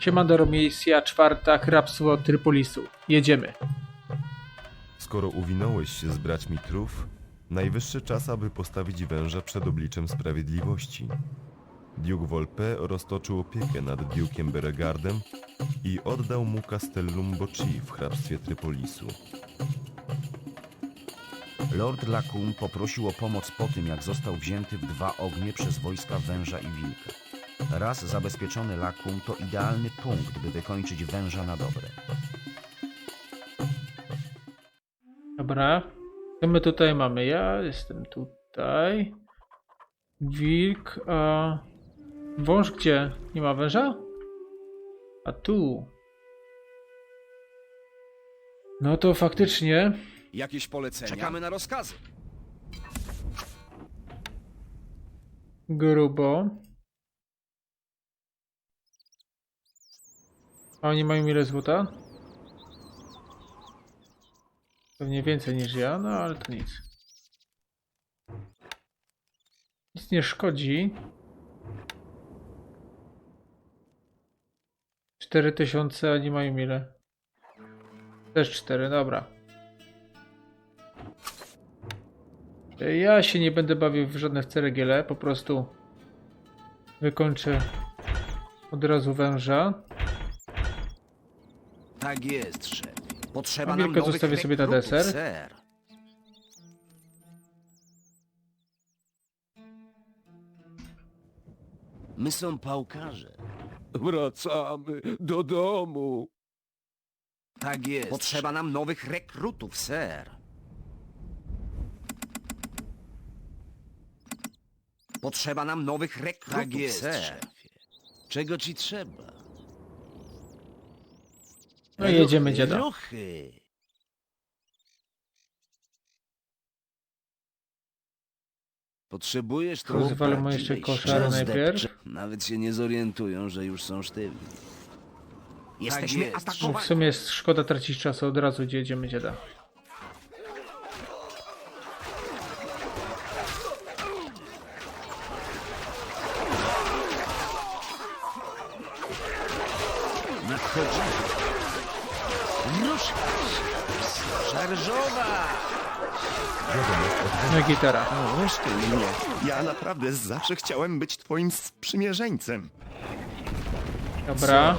Siemandero, misja czwarta, hrabstwo Trypolisu. Jedziemy. Skoro uwinąłeś się z braćmi trów, najwyższy czas, aby postawić węża przed obliczem sprawiedliwości. Duke Volpe roztoczył opiekę nad Duke'iem Beregardem i oddał mu Castellum Boci w hrabstwie Trypolisu. Lord Lacum poprosił o pomoc po tym, jak został wzięty w dwa ognie przez wojska węża i wilka. Raz zabezpieczony Lacum to idealny punkt, by wykończyć węża na dobre. Dobra. Co my tutaj mamy? Ja jestem tutaj. Wilk, a... Wąż gdzie? Nie ma węża? A tu. No to faktycznie Jakieś polecenia? Czekamy na rozkazy. grubo. A oni mają ile złota? Pewnie więcej niż ja, no ale to nic. Nic nie szkodzi. 4000, a nie mają ile? Też 4, dobra. Ja się nie będę bawił w żadne ceregiele, po prostu wykończę od razu węża. Tak jest, szefie. Potrzeba nam nowych zostawię sobie na rekrutów, deser. ser. My są pałkarze. Wracamy do domu. Tak jest. Potrzeba nam nowych rekrutów, ser. Potrzeba nam nowych rekrutów, Tak jest, ser. szefie. Czego ci trzeba? No i jedziemy dziada. Ruchy. Potrzebujesz trochę Rozwalę mu jeszcze prawdziwej koszary siły. najpierw. Nawet się nie zorientują, że już są sztywni. Jesteśmy jest. No atakowani. w sumie jest szkoda tracić czasu, od razu jedziemy dziada. No i gitara. Oszczędź mnie. Ja naprawdę zawsze chciałem być twoim sprzymierzeńcem. Dobra.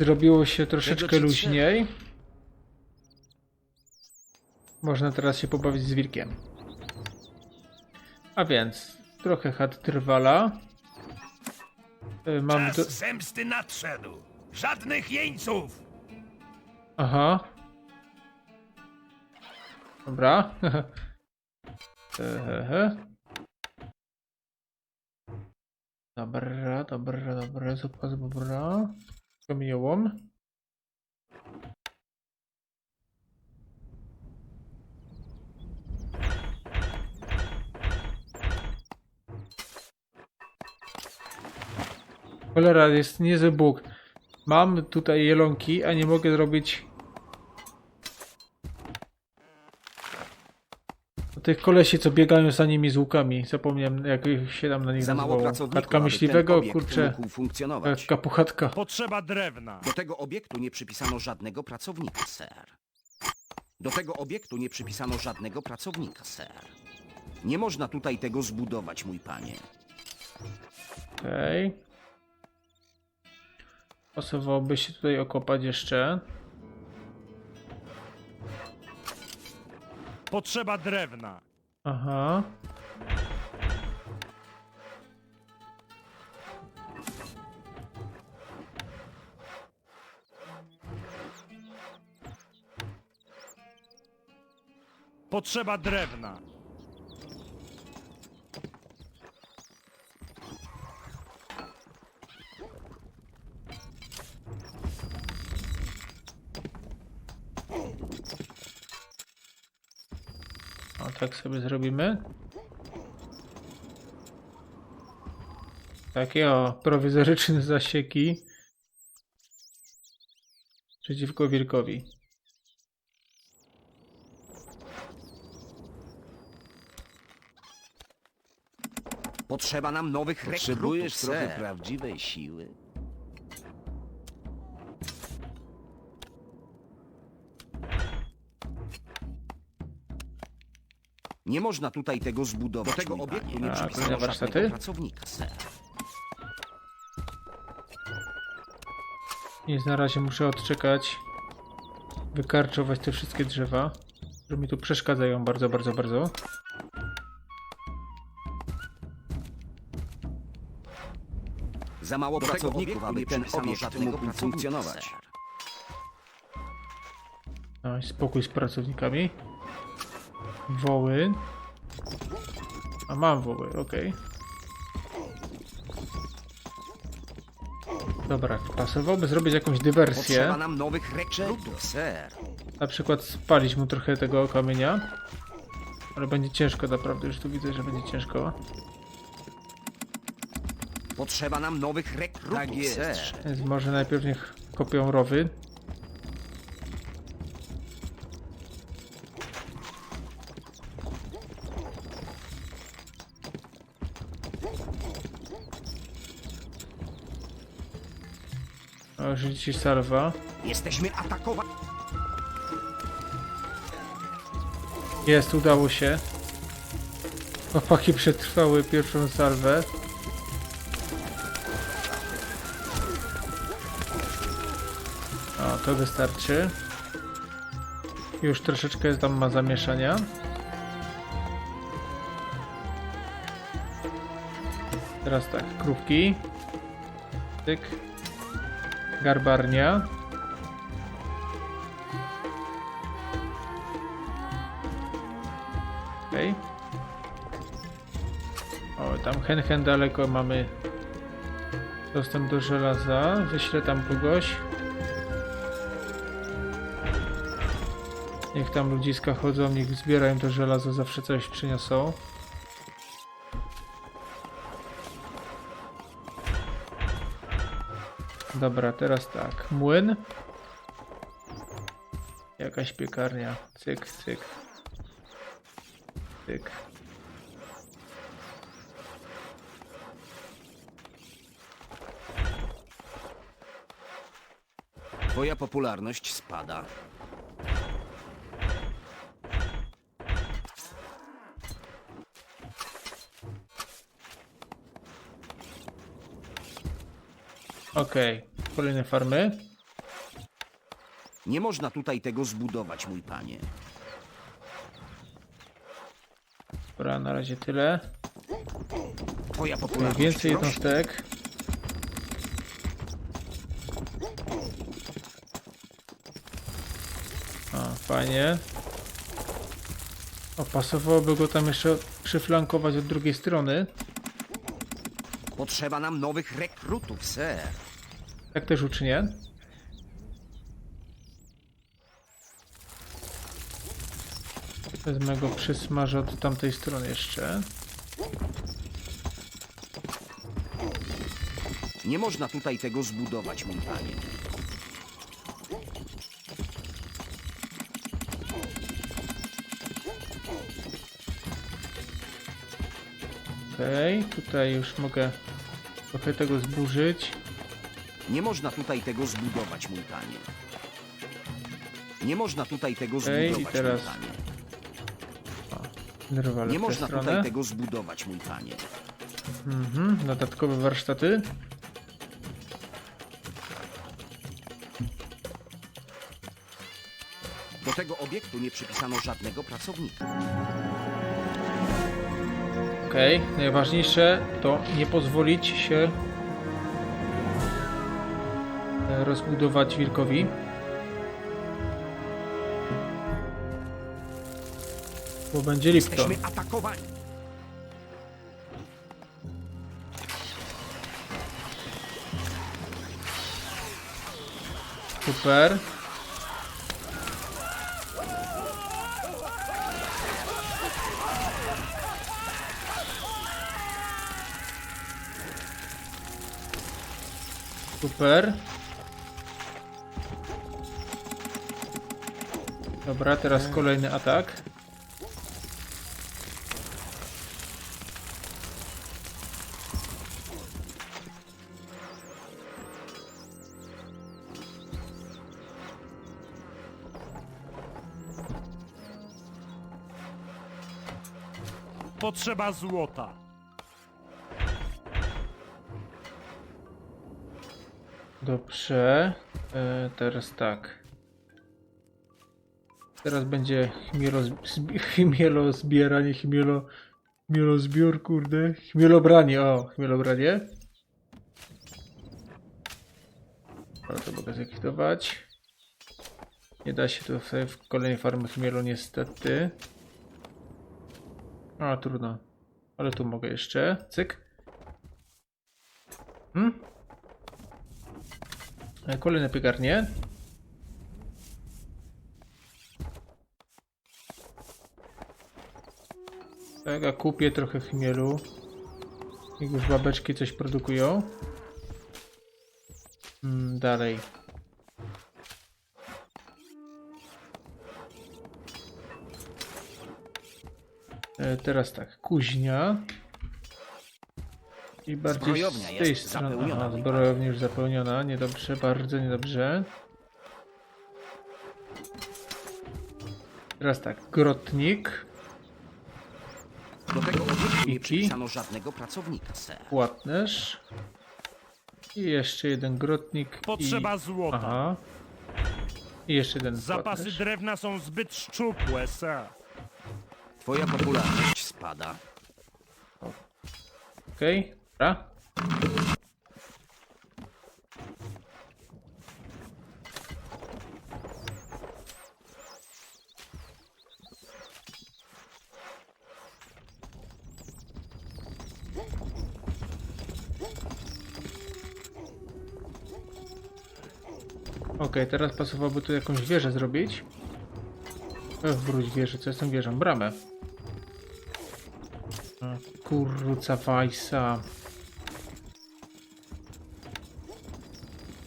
Zrobiło się troszeczkę luźniej. Można teraz się pobawić z wilkiem. A więc trochę chat trwala. Y, Mam Czas do... zemsty nadszedł. Żadnych jeńców! Aha. Dobra. Ehehe. Dobra, dobra, dobra, zupa z bobra. Kamieniołom. Cholera, jest niezły bóg. Mam tutaj jelonki, a nie mogę zrobić tych kolesi, co biegają za nimi z łukami. Zapomniałem, jak ich się tam na nich Za mało nazywało. pracowników, Chatka aby myśliwego, ten obiekt kurczę, mógł funkcjonować. kapuchatka. Potrzeba drewna. Do tego obiektu nie przypisano żadnego pracownika, ser. Do tego obiektu nie przypisano żadnego pracownika, ser. Nie można tutaj tego zbudować, mój panie. Okej. Pasowałoby się tutaj okopać jeszcze. Potrzeba drewna. Aha. Potrzeba drewna. O, tak sobie zrobimy. Takie o, prowizoryczne zasieki. Przeciwko wilkowi. Potrzeba nam nowych Potrzebujesz rekrutów, trochę ser. prawdziwej siły. Nie można tutaj tego zbudować. Do tego mój obiektu nie A, przypisano żadnego warsztaty? pracownika. Więc na razie muszę odczekać. Wykarczować te wszystkie drzewa, które mi tu przeszkadzają bardzo, bardzo, bardzo. Za mało Do tego pracowników, obiektu aby nie ten przypisano obiekt żadnego mógł pracownika, funkcjonować. No i spokój z pracownikami. Woły. A mam woły, okej. Dobra, pasowałoby zrobić jakąś dywersję. Potrzeba nam nowych rekrutów, ser. Na przykład spalić mu trochę tego kamienia. Ale będzie ciężko naprawdę, już tu widzę, że będzie ciężko. Potrzeba nam nowych rekrutów, Tak jest, ser. Więc może najpierw niech kopią rowy. O, życie salwa. Jesteśmy atakowani. Jest, udało się. Chłopaki przetrwały pierwszą salwę. O, to wystarczy. Już troszeczkę tam ma zamieszania. Teraz tak, krówki. Tyk. Garbarnia. Okej. O, tam hen hen daleko mamy dostęp do żelaza. Wyślę tam kogoś. Niech tam ludziska chodzą, niech zbierają to żelazo, zawsze coś przyniosą. Dobra, teraz tak. Młyn. Jakaś piekarnia. Cyk, cyk. Cyk. Twoja popularność spada. Okej, kolejne farmy. Nie można tutaj tego zbudować, mój panie. Dobra, na razie tyle. Twoja popularność więcej rośnie. jednostek. A, fajnie. O, pasowałoby go tam jeszcze przyflankować od drugiej strony. Potrzeba nam nowych rekrutów, ser. Tak też uczynię. Wezmę go, przysmażę od tamtej strony jeszcze. Nie można tutaj tego zbudować, mój panie. Okej, tutaj już mogę trochę tego zburzyć. Nie można tutaj tego zbudować, mój panie. Nie można tutaj tego Okej, i zbudować, teraz mój panie. Nerwale Nie można stronę. tutaj tego zbudować, mój panie. Mhm, dodatkowe warsztaty. Do tego obiektu nie przypisano żadnego pracownika. Okej, najważniejsze to nie pozwolić się rozbudować wilkowi. Bo będzie Lipton. Atakowani. Super. Super. Dobra, teraz kolejny atak. Potrzeba złota. Dobrze. E, teraz tak. Teraz będzie chmielo, zbi- chmielo zbieranie, chmielo, chmielo zbiór, kurde. Chmielobranie, o, chmielobranie. Ale to mogę zlikwidować. Nie da się tu w kolejnej farmy chmielu niestety. A, trudno. Ale tu mogę jeszcze. Cyk. Hmm? E, Kolejne piekarnie. Tak, a kupię trochę chmielu. Jak już babeczki coś produkują. Mm, dalej. E, teraz tak, kuźnia. I bardziej Zbrojownia z tej jest strony. Aha, zbrojownia już zapełniona. Niedobrze, bardzo niedobrze. Teraz tak, grotnik, Do tego obiektu nie przypisano żadnego pracownika, ser. płatnerz. I jeszcze jeden grotnik. Potrzeba i... złota. Aha. I jeszcze jeden Zapasy płatnerz. drewna są zbyt szczupłe, sir. Twoja popularność spada. Okej, dobra. Teraz pasowałoby tu jakąś wieżę zrobić. E, Wróć wieżę, co jest tą wieżą? Bramę. Kurca fajsa.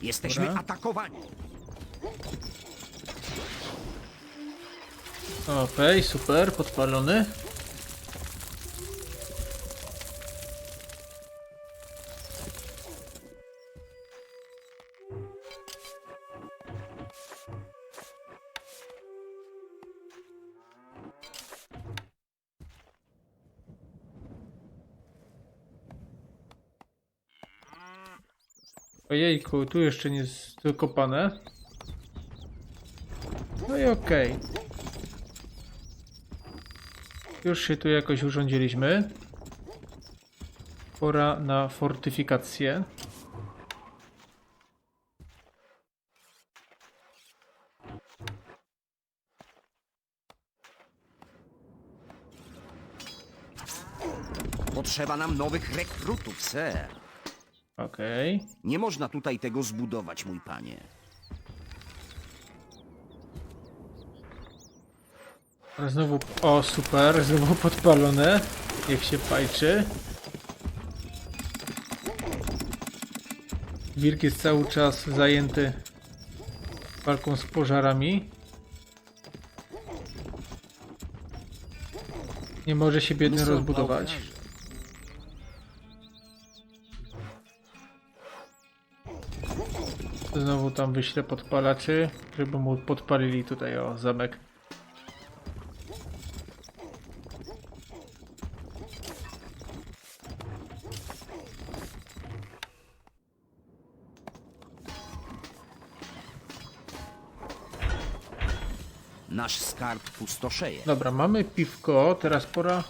Jesteśmy Dobra. atakowani. Okej, super, podpalony. Ojejku, tu jeszcze nie jest wykopane. No i okej. Już się tu jakoś urządziliśmy. Pora na fortyfikację. Potrzeba nam nowych rekrutów, ser. Okej. Nie można tutaj tego zbudować, mój panie. A Znowu, o super, znowu podpalone. Niech się pajczy. Wilk jest cały czas zajęty walką z pożarami. Nie może się biedny rozbudować. Znowu tam wyślę podpalaczy, żeby mu podpalili tutaj o zamek. Nasz skarb pustoszeje. Dobra, mamy piwko, teraz pora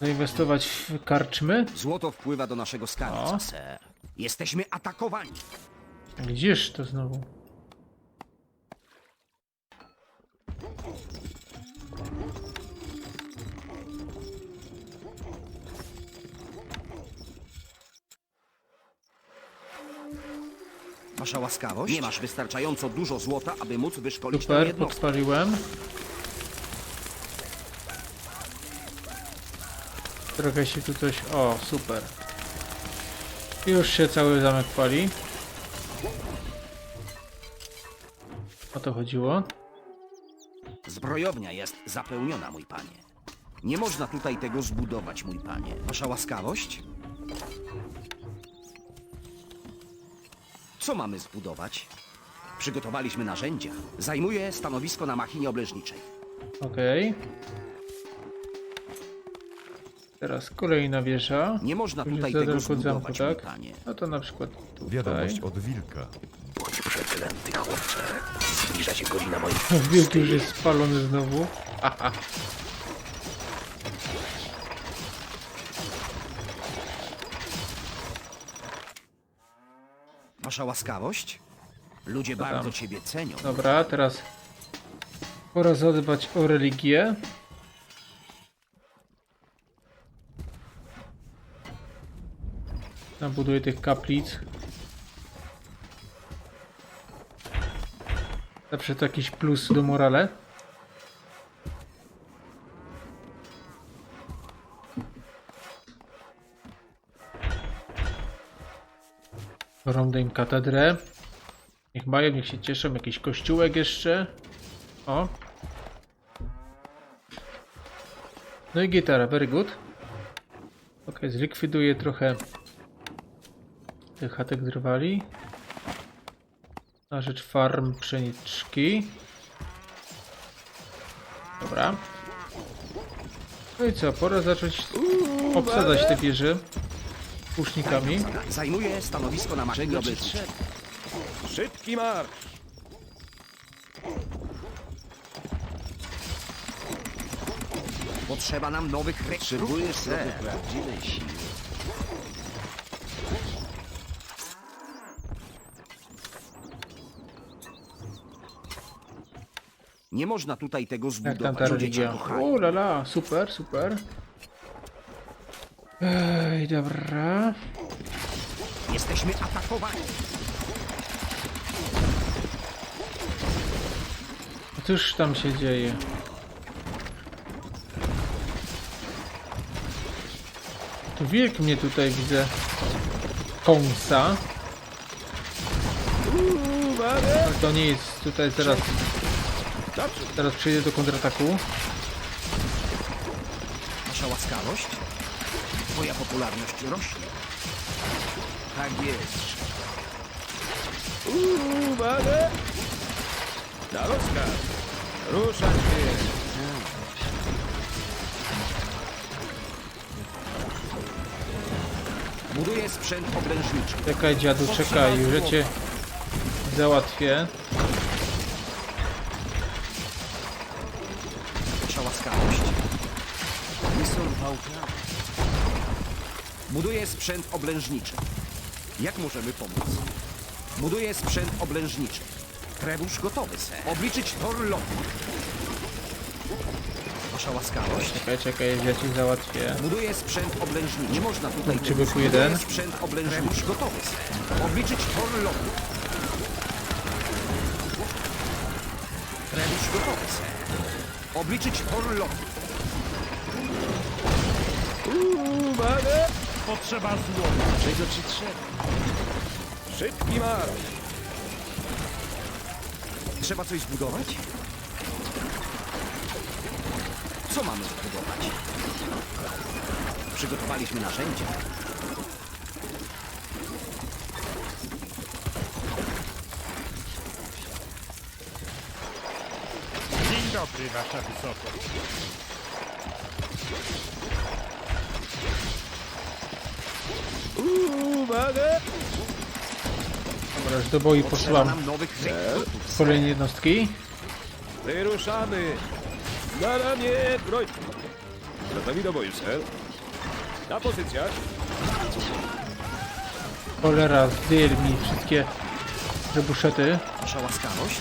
zainwestować w karczmy. Złoto wpływa do naszego O. ser. Jesteśmy atakowani. Gdzież to znowu? Wasza łaskawość? Nie masz wystarczająco dużo złota, aby móc wyszkolić tę Super, jednostkę. podpaliłem. Trochę się tu coś... O, super. Już się cały zamek pali. O to chodziło. Zbrojownia jest zapełniona, mój panie. Nie można tutaj tego zbudować, mój panie. Wasza łaskawość? Co mamy zbudować? Przygotowaliśmy narzędzia. Zajmuję stanowisko na machinie obleżniczej. Okej. Teraz kolejna wieża. Nie można Później tutaj tego od zamku, zbudować, tak? Wulkanie. No to na przykład tutaj. Wiadomość od wilka. Przeklęty chłopcze. Zbliża się godzina mojej Wielki już jest spalony znowu. Aha. Wasza łaskawość? Ludzie bardzo ciebie cenią. Dobra, teraz pora zadbać o religię. Nabuduję tych kaplic. Zawsze to jakiś plus do morale. Rądę im katedrę. Niech mają, niech się cieszą. Jakiś kościółek jeszcze. O. No i gitara, very good. Ok, zlikwiduję trochę tych chatek drwali. Na rzecz farm pszeniczki. Dobra. No i co, pora zacząć obsadzać te wieże pusznikami. Zajmuję stanowisko na maszcie obytu. Szybki marsz! Potrzeba nam nowych rekrutów. Potrzebujesz prawdziwej siły. Nie można tutaj tego Jak tam zbudować. ta religia? O la la, super, super. Ej, dobra. Jesteśmy atakowani. Cóż tam się dzieje? Tu wilk mnie tutaj widzę. Kąsa. Ale to nie jest tutaj teraz. Teraz przejdę do kontrataku. Wasza łaskawość? Twoja popularność rośnie. Tak jest. Uwaga! Na rozkaz! Ruszać się! Buduję sprzęt obręczniczy. Czekaj dziadu, czekaj, już ja cię załatwię. Buduję sprzęt oblężniczy. Jak możemy pomóc? Buduję sprzęt oblężniczy. Trebusz gotowy, ser. Obliczyć tor lotu. Wasza łaskawość? Czekaj, czekaj, ja cię załatwię. Buduję sprzęt oblężniczy. Nie można tutaj... Czy Buduję jeden? sprzęt oblężniczy. Trebusz gotowy, ser. Obliczyć tor lotu. Trebusz gotowy, ser. Obliczyć tor lotu. Uwaga! Potrzeba złota. Czego ci trzeba? Szybki marsz! Trzeba coś zbudować? Co mamy zbudować? Przygotowaliśmy narzędzia. Dzień dobry, wasza wysokość. Uwaga! Dobra, już do boi Potrzeba posyłam nam nowych kolejne jednostki. Wyruszamy! Na ramię, broń! Gotowi do boju, ser? Na pozycjach. Cholera, zdjęli mi wszystkie trebuszety. Wasza łaskawość?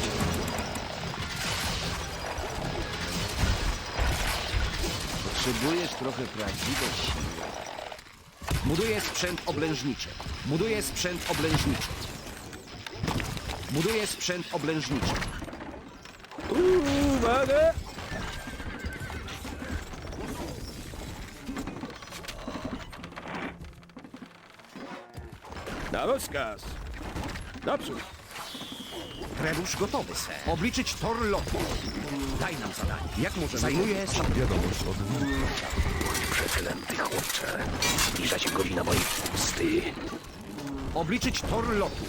Potrzebujesz trochę prawdziwej siły. Buduję sprzęt oblężniczy. Buduję sprzęt oblężniczy. Buduję sprzęt oblężniczy. Uwaga! Na rozkaz! Naprzód! Trebusz gotowy, ser. Obliczyć tor lotu. Daj nam zadanie. Jak możemy... Zajmuję... Wiadomość od. Przeklęty chłopcze. Zbliża się godzina mojej pusty. Obliczyć tor lotu.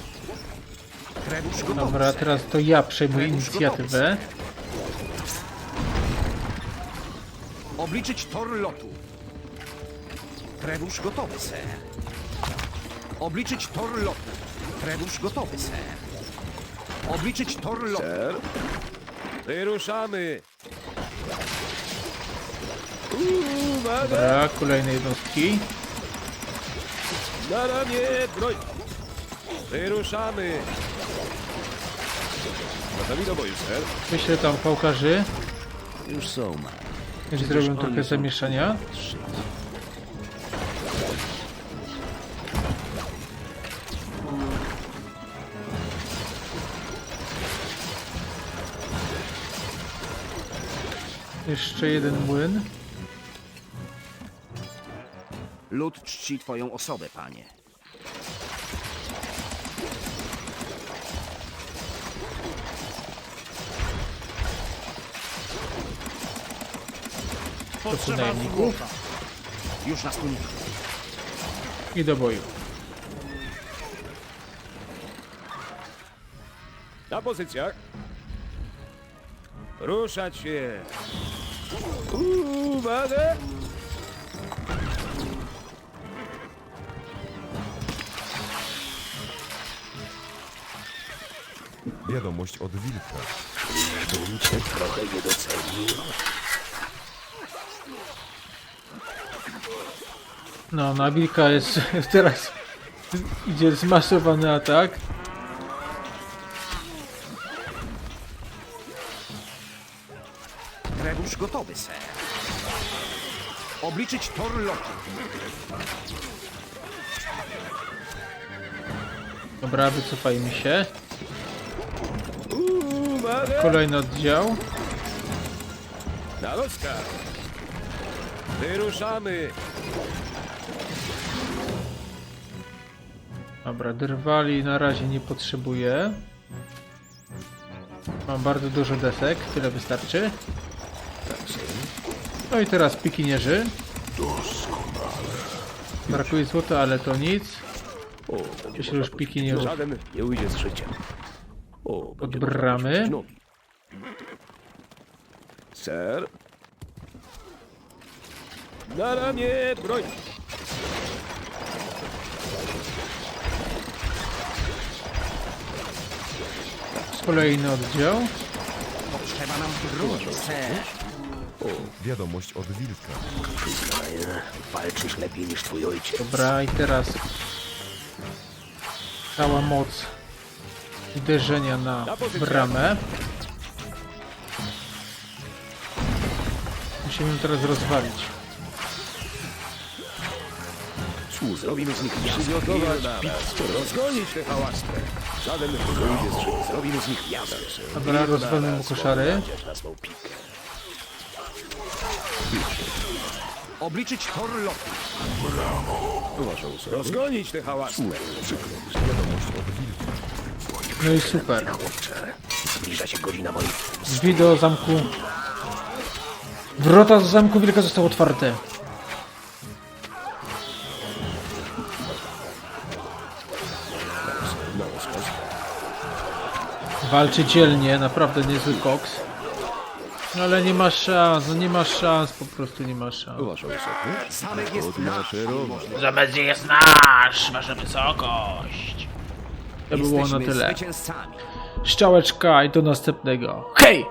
Trebusz gotowy, Dobra, ser. teraz to ja przejmuję Trebusz inicjatywę. Obliczyć tor lotu. Trewusz gotowy, ser. Obliczyć tor lotu. Trewusz gotowy, ser. Obliczyć tor lotu. Wyruszamy! Dobra, kolejne jednostki. Na ramię, broń! Wyruszamy! Gotowi do boju, ser. Wyślę tam pałkarzy. Już są. Już zrobią trochę zamieszania. Jeszcze jeden młyn. Lud czci twoją osobę, panie. Potrzeba najemników. złota. Już nas tu nie ma. I do boju. Na pozycjach. Ruszać się. Uwaga! Wiadomość od wilka. Bym cię trochę nie docenił. No, na wilka jest teraz idzie zmasowany atak. Trewusz gotowy, ser. Obliczyć tor lotu. Dobra, wycofajmy się. Kolejny oddział. Na rozkaz. Wyruszamy. Dobra, drwali na razie nie potrzebuję. Mam bardzo dużo desek, tyle wystarczy. No i teraz pikinierzy. Brakuje złota, ale to nic. Jeśli już pikinierów Żaden nie ujdzie z życia. O, można bramy. Ser. Na ramię, broń! kolejny oddział. Potrzeba nam broni, ser. Wiadomość od wilka. Przyznaję, walczysz lepiej niż twój ojciec. Dobra, i teraz cała moc uderzenia na bramę. Musimy ją teraz rozwalić. Zrobimy z nich. Przygotować pizzę. Rozgonić tę hałaskę. Żaden nie z. Zrobimy z nich miasto. Dobra, rozwalmy mu koszary. Będziesz na swą pikę. Obliczyć tor lotu. Rozgonić tę hałaskę. Wiadomość od wilka. No i super. Chłopcze, zbliża się godzina mojej Drzwi do zamku. Wrota z zamku wilka zostały otwarte. Walczy dzielnie, naprawdę niezły koks. Ale nie ma szans, no nie ma szans, po prostu nie ma szans. Wasza wysokość. Zamek jest nasz. Zamek jest nasz, wasza wysokość. To by było na Jesteśmy tyle. zwycięzcami. Szczałeczka i do następnego. Hej!